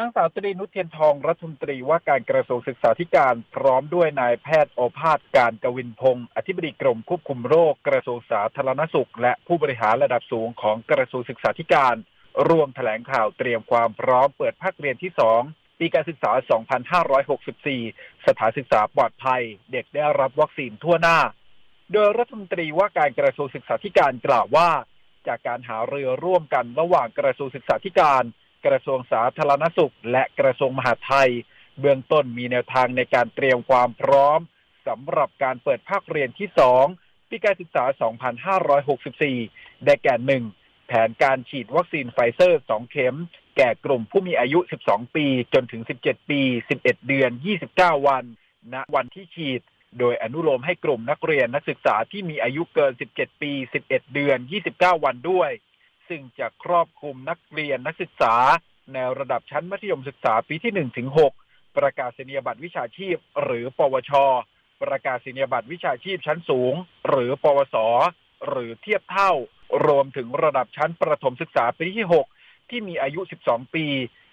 นางสาวตรีนุชเทียนทองรัฐมนตรีว่าการกระทรวงศึกษาธิการพร้อมด้วยนายแพทย์โอภาสการกวินพงศ์อธิบดีกรมควบคุมโรคกระทรวงสาธารณสุข และผู้บริหารระดับสูงของกระทรวงศึกษาธิการ ร่วมแถลงข่าวเตรียมความพร้อมเปิดภาคเรียนที่2ปีการศึกษา 2564 สถานศึกษาปลอดภัย เด็กได้รับวัคซีนทั่วหน้า โดยรัฐมนตรีว่าการกระทรวงศึกษาธิการกล่าวว่า จากการหาเรือร่วมกันระหว่างกระทรวงศึกษาธิการ กระทรวงสาธารณสุข และกระทรวงมหาดไทย เบื้องต้นมีแนวทางในการเตรียมความพร้อมสำหรับการเปิดภาคเรียนที่ 2 ปีการศึกษา 2564 ได้แก่ 1. แผนการฉีดวัคซีนไฟเซอร์ 2 เข็ม แก่กลุ่มผู้มีอายุ 12 ปี จนถึง 17 ปี 11 เดือน 29 วัน ณ วันที่ฉีด โดยอนุโลมให้กลุ่มนักเรียนนักศึกษาที่มีอายุเกิน 17 ปี 11 เดือน 29 วันด้วย ซึ่งจะครอบคลุมนักเรียนนักศึกษาในระดับชั้นมัธยมศึกษาปีที่1ถึง6ประกาศนียบัตรวิชาชีพ หรือ ปวช ประกาศนียบัตรวิชาชีพชั้นสูง หรือ ปวส หรือเทียบเท่า รวมถึงระดับชั้นประถมศึกษาปีที่ 6 ที่มีอายุ 12 ปี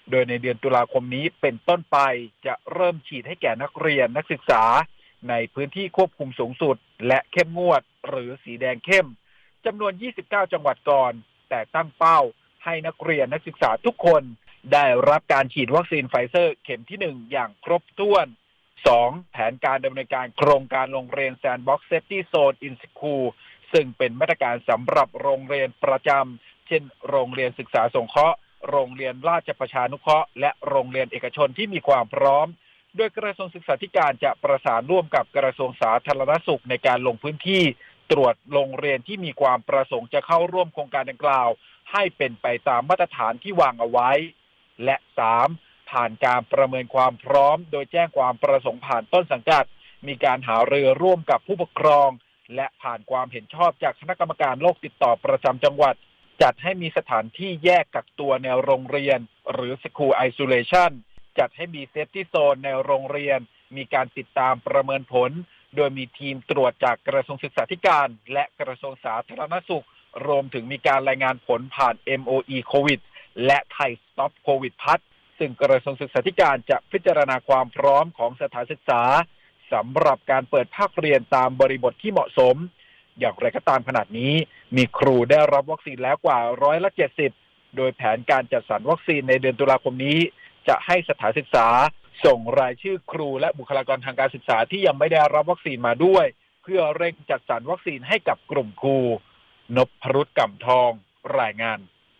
โดยในเดือนตุลาคมนี้เป็นต้นไปจะเริ่มฉีดให้แก่นักเรียนนักศึกษา ในพื้นที่ควบคุมสูงสุด และเข้มงวด หรือสีแดงเข้มจำนวน 29 จังหวัดก่อน แต่ตั้งเป้าให้นักเรียนนักศึกษาทุกคนได้รับการฉีดวัคซีนไฟเซอร์เข็มที่ 1 อย่างครบถ้วน 2. แผนการดำเนินการโครงการโรงเรียนแซนบ็อกซ์เซฟตี้โซนอินสคูลซึ่งเป็นมาตรการสำหรับโรงเรียนประจำ เช่น โรงเรียนศึกษาสงเคราะห์ โรงเรียนราชประชานุเคราะห์ และโรงเรียนเอกชนที่มีความพร้อม โดยกระทรวงศึกษาธิการจะประสานร่วมกับกระทรวงสาธารณสุขในการลงพื้นที่ ตรวจโรงเรียนที่มีความประสงค์จะเข้าร่วมโครงการดังกล่าว ให้เป็นไปตามมาตรฐานที่วางเอาไว้ และสามผ่านการประเมินความพร้อม โดยแจ้งความประสงค์ผ่านต้นสังกัด มีการหาเรือร่วมกับผู้ปกครอง และผ่านความเห็นชอบจากคณะกรรมการโรคติดต่อประจำจังหวัด จัดให้มีสถานที่แยกกักตัวในโรงเรียน หรือ School Isolation จัดให้มีเซฟตี้โซนในโรงเรียน มีการติดตามประเมินผล โดยมีทีมตรวจจากกระทรวงศึกษาธิการ และกระทรวงสาธารณสุข รวมถึงมีการรายงานผลผ่าน MOE โควิดและไทยสต็อปโควิดพัทซึ่งกระทรวงศึกษาธิการจะพิจารณาความพร้อมของสถานศึกษาสำหรับการเปิดภาคเรียนตามบริบทที่เหมาะสม อย่างไรก็ตามขนาดนี้ มีครูได้รับวัคซีนแล้วกว่าร้อยละเจ็ดสิบโดยแผนการจัดสรรวัคซีนในเดือนตุลาคมนี้ จะให้สถานศึกษา ส่งรายชื่อครูและบุคลากรทางการศึกษาที่ยังไม่ได้รับวัคซีนมาด้วย เพื่อเร่งจัดสรรวัคซีนให้กับกลุ่มครูนพรุษก่ำทองรายงาน